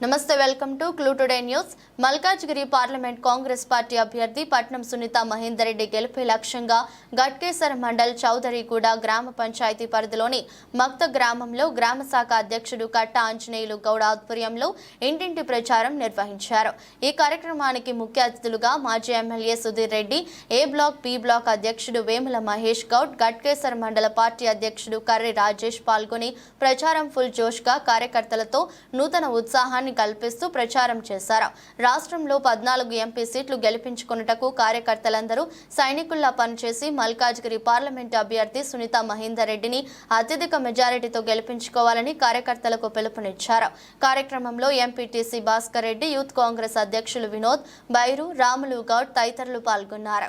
నమస్తే welcome to clue today news. Malkajgiri parliament Congress party అభ్యర్థి పట్నం సునీత మహేందర్ రెడ్డి గెలిపే లక్ష్యంగా గట్కేసర్ మండల్ చౌదరిగూడ గ్రామ పంచాయతీ పరిధిలోని మక్త గ్రామంలో గ్రామ శాఖ అధ్యక్షుడు కట్ట ఆంజనేయులు గౌడ ఆధ్వర్యంలో ఇంటింటి ప్రచారం నిర్వహించారు. ఈ కార్యక్రమానికి ముఖ్య అతిథులుగా మాజీ MLA Sudheer Reddy A block P block అధ్యక్షుడు వేముల మహేష్ గౌడ్ గట్కేసర్ మండల పార్టీ అధ్యక్షుడు కర్రి రాజేష్ పాల్గొని ప్రచారం ఫుల్ జోష్గా కార్యకర్తలతో నూతన ఉత్సాహాన్ని కల్పిస్తూ ప్రచారం చేశారు. రాష్ట్రంలో పద్నాలుగు ఎంపీ సీట్లు గెలిపించుకున్నటకు కార్యకర్తలందరూ సైనికుల్లా పనిచేసి మల్కాజ్గిరి పార్లమెంటు అభ్యర్థి సునీత మహేందర్ రెడ్డిని అత్యధిక మెజారిటీతో గెలిపించుకోవాలని కార్యకర్తలకు పిలుపునిచ్చారు. కార్యక్రమంలో MPTC Bhaskar Reddy youth Congress అధ్యక్షులు వినోద్ బైరు రాములు గౌడ్ తదితరులు పాల్గొన్నారు.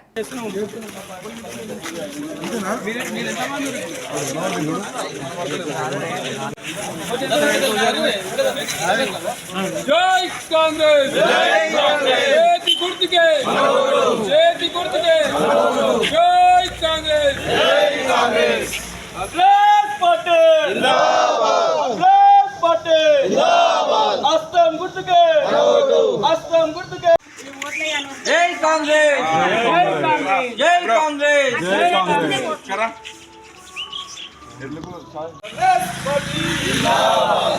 జై కాంగ్రెస్ జై కాంగ్రెస్ చేతి గుర్తుకే చేతి గుర్తుకే జై కాంగ్రెస్ జై కాంగ్రెస్ అఖిలేష్ పటేల్ అఖిలేష్ పటేల్ అస్తం గుర్తుకే అస్తం గుర్తుకే జై కాంగ్రెస్ జై కాంగ్రెస్ జై కాంగ్రెస్ రేవంత్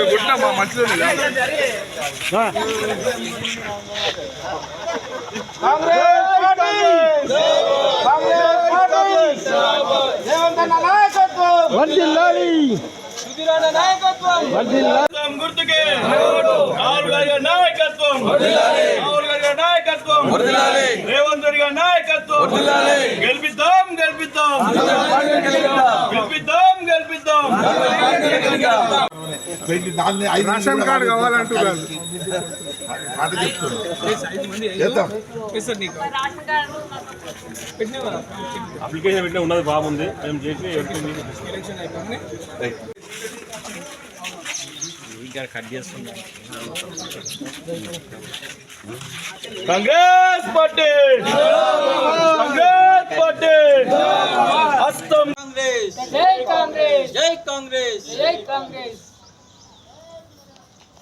కాంగ్రెస్ నాయకత్వం గుర్తుకే. రాహుల్ గారి నాయకత్వం. రాహుల్ గారి నాయకత్వం. రేవంత్ రెడ్డి గారి నాయకత్వం. గెలిపిద్దాం గెలిపిద్దాం. గెలిపిద్దాం గెలిపిద్దాం. రేషన్ కార్డు కావాలంటున్నారు. మాట చెప్తున్నా. చేద్దాం. అప్లికేషన్ పెట్టిన ఉన్నది బాగుంది మేము చేసి కాంగ్రెస్ పార్టీ! కాంగ్రెస్ పార్టీ! హస్తం! కాంగ్రెస్ జై కాంగ్రెస్! జై కాంగ్రెస్! జై కాంగ్రెస్ గెలిపిద్దాం గెలిపిద్దాం గెలిపిద్దాం గెలిపిద్దాం జై కాంగ్రెస్ జై కాంగ్రెస్ రేవంత్ రెడ్డి గారి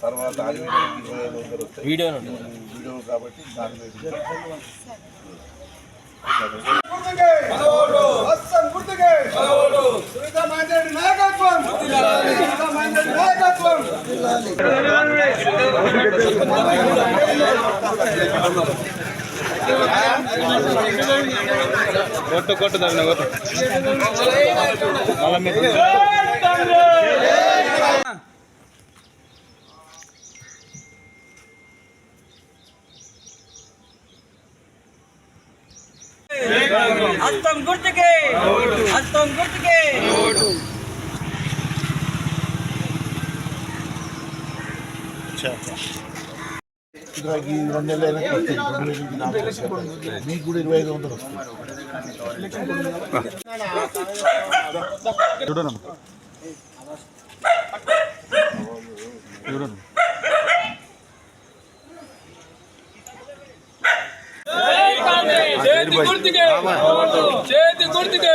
తర్వాత వీడియో వీడియో కాబట్టి దాని మీద నాయకత్వం నాయకత్వం కొట్టు కొట్టు దాన్ని కొట్టు. జై కాంగ్రెస్ హస్తం గుర్తుకే హస్తం ఇరవై రెండు నెలలు అయినా వస్తాయి. రెండు వేలు నాకు వస్తాయి. మీకు కూడా ఇరవై ఐదు వందలు వస్తాయి. చూడనమ్మా. చూడను చేతి గుర్తుకే చేతి గుర్తుకే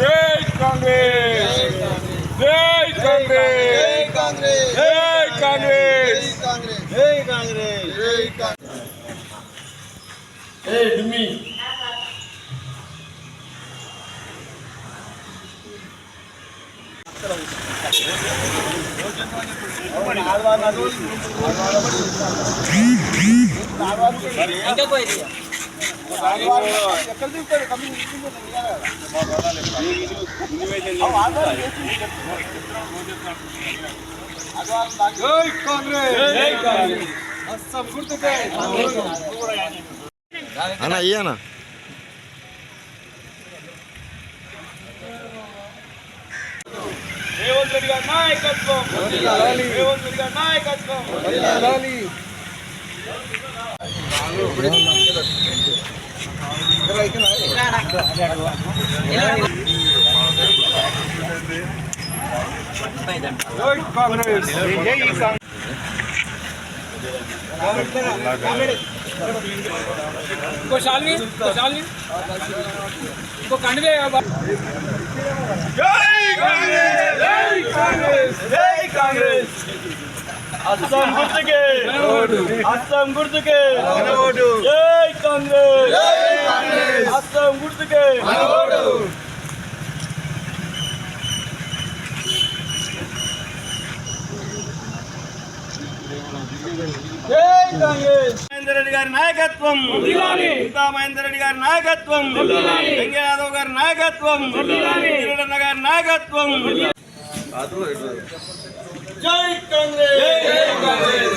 జై కాంగ్రెస్! జై కాంగ్రెస్! జై కాంగ్రెస్! జై కాంగ్రెస్! జై కాంగ్రెస్! జై అస్సాం గుర్తుకే అన్న ఇయ్యనా రేవంత్ రెడ్డి గారి నాయకత్వం. రేవంత్ రెడ్డి గారి నాయకత్వం. జై కాంగ్రెస్ ఇంకో శాలిని ఇంకో శాలిని ఇంకో కండివే జై కాంగ్రెస్ జై కాంగ్రెస్ జై కాంగ్రెస్ అస్సాం గుర్తుకే అస్సాం గుర్తుకే జై కాంగ్రెస్ అస్సాం గుర్తుకే! జై కాంగ్రెస్! మహేందర్ రెడ్డి గారి నాయకత్వం! ఇంకా మహేందర్ రెడ్డి గారి నాయకత్వం! వెంకయ్య యాదవ్ గారి నాయకత్వం! వీరన్న గారి నాయకత్వం! జై కాంగ్రెస్!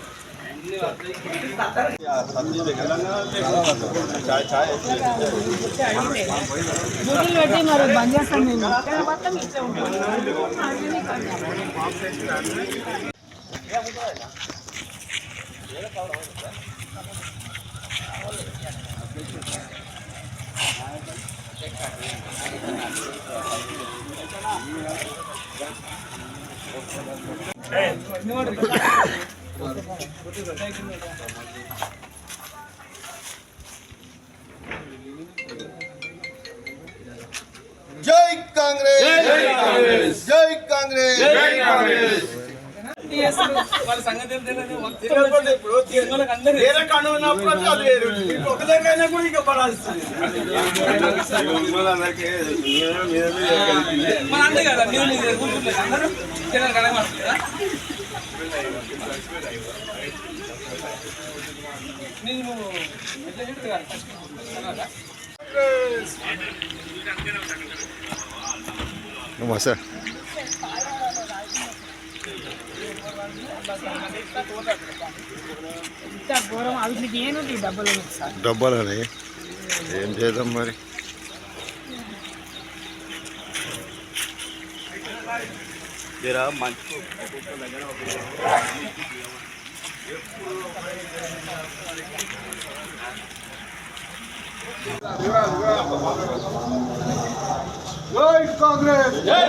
గుడ్లు పెట్టి మరి బంద్ చేస్తాం మేము మొత్తం ఇట్లా ఉంటుంది జై కాంగ్రెస్! జై కాంగ్రెస్! జై కాంగ్రెస్! అందరూ నువ్వు డబ్బులు? డబ్బాలని ఏం చేద్దాం మరి? జై కాంగ్రెస్ జై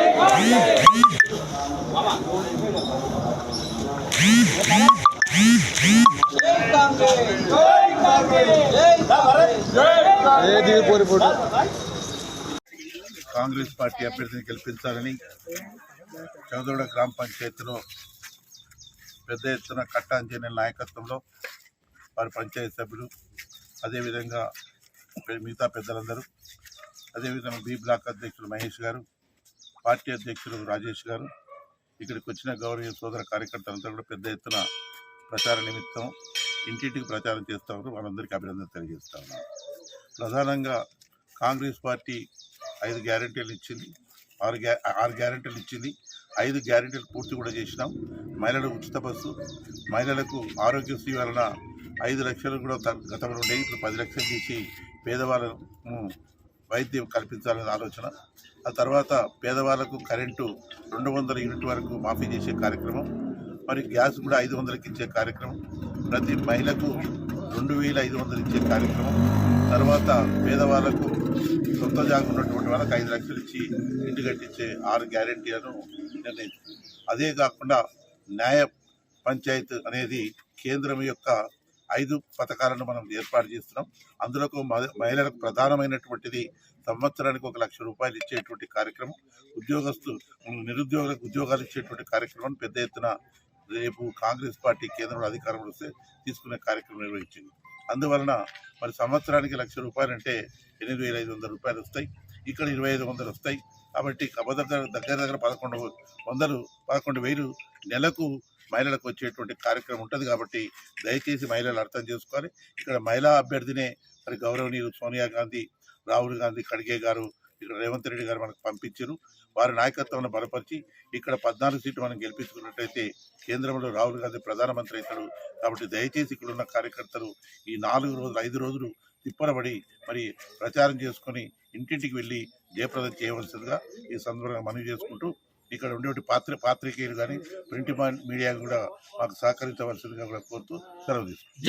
కాంగ్రెస్ పార్టీ అభ్యర్థిని గెలిపించాలని చౌదోడ గ్రామ పంచాయతీలో పెద్ద ఎత్తున కట్టాంజనేయుల నాయకత్వంలో వారి పంచాయతీ సభ్యులు అదేవిధంగా మిగతా పెద్దలందరూ అదేవిధంగా బి బ్లాక్ అధ్యక్షులు మహేష్ గారు పార్టీ అధ్యక్షులు రాజేష్ గారు ఇక్కడికి వచ్చిన గౌరవ సోదర కార్యకర్తలంతా కూడా పెద్ద ఎత్తున ప్రచార నిమిత్తం ఇంటింటికి ప్రచారం చేస్తూ ఉన్నారు. వాళ్ళందరికీ అభినందన తెలియజేస్తా ఉన్నాను. ప్రధానంగా కాంగ్రెస్ పార్టీ ఐదు గ్యారెంటీలు ఇచ్చింది. ఆరు గ్యా ఆరు గ్యారెంటీలు ఇచ్చింది. ఐదు గ్యారెంటీలు పూర్తి కూడా చేసినాం. మహిళలకు ఉచిత బస్సు మహిళలకు ఆరోగ్యశ్రీ వలన ఐదు లక్షలు కూడా గతంలో ఉండే ఇప్పుడు పది లక్షలు చేసి పేదవాళ్ళను వైద్యం కల్పించాలనే ఆలోచన. ఆ తర్వాత పేదవాళ్ళకు కరెంటు రెండు వందల యూనిట్ వరకు మాఫీ చేసే కార్యక్రమం. మరి గ్యాస్ కూడా ఐదు వందలకి ఇచ్చే కార్యక్రమం. ప్రతి మహిళకు రెండు వేల ఐదు వందలు ఇచ్చే కార్యక్రమం. తర్వాత పేదవాళ్ళకు సొంత జాగా ఉన్నటువంటి వాళ్ళకి ఐదు లక్షలు ఇచ్చి ఇంటి కట్టించే ఆరు గ్యారెంటీలను నిర్ణయించింది అదే కాకుండా న్యాయ పంచాయత్ అనేది కేంద్రం యొక్క ఐదు పథకాలను మనం ఏర్పాటు చేస్తున్నాం. అందులో మహిళలకు ప్రధానమైనటువంటిది సంవత్సరానికి ఒక లక్ష రూపాయలు ఇచ్చేటువంటి కార్యక్రమం. ఉద్యోగస్తు నిరుద్యోగులకు ఉద్యోగాలు ఇచ్చేటువంటి కార్యక్రమం పెద్ద ఎత్తున రేపు కాంగ్రెస్ పార్టీ కేంద్రంలో అధికారంలో వస్తే తీసుకునే కార్యక్రమం నిర్వహించింది. అందువలన మరి సంవత్సరానికి లక్ష రూపాయలు అంటే ఎనిమిది వేల ఐదు వందల రూపాయలు వస్తాయి. ఇక్కడ ఇరవై ఐదు వందలు వస్తాయి. కాబట్టి కబదర్ దగ్గర దగ్గర పదకొండు వందలు పదకొండు వేలు నెలకు మహిళలకు వచ్చేటువంటి కార్యక్రమం ఉంటుంది కాబట్టి దయచేసి మహిళలు అర్థం చేసుకోవాలి. ఇక్కడ మహిళా అభ్యర్థినే మరి గౌరవనీయులు సోనియా గాంధీ రాహుల్ గాంధీ ఖడ్గే గారు రేవంత్ రెడ్డి గారు మనకు పంపించారు. వారి నాయకత్వాన్ని బలపరిచి ఇక్కడ పద్నాలుగు సీట్లు మనం గెలిపించుకున్నట్టయితే కేంద్రంలో రాహుల్ గాంధీ ప్రధానమంత్రి అవుతాడు. కాబట్టి దయచేసి ఇక్కడ ఉన్న కార్యకర్తలు ఈ నాలుగు రోజులు ఐదు రోజులు తిప్పలబడి మరి ప్రచారం చేసుకొని ఇంటింటికి వెళ్ళి జయప్రదం చేయవలసిందిగా ఈ సందర్భంగా మనవి చేసుకుంటూ ఇక్కడ ఉండేటువంటి పాత్ర పాత్రికేయులు కానీ ప్రింట్ మీడియా కూడా మాకు సహకరించవలసిందిగా కూడా కోరుతూ సెలవు తీసుకుంటాం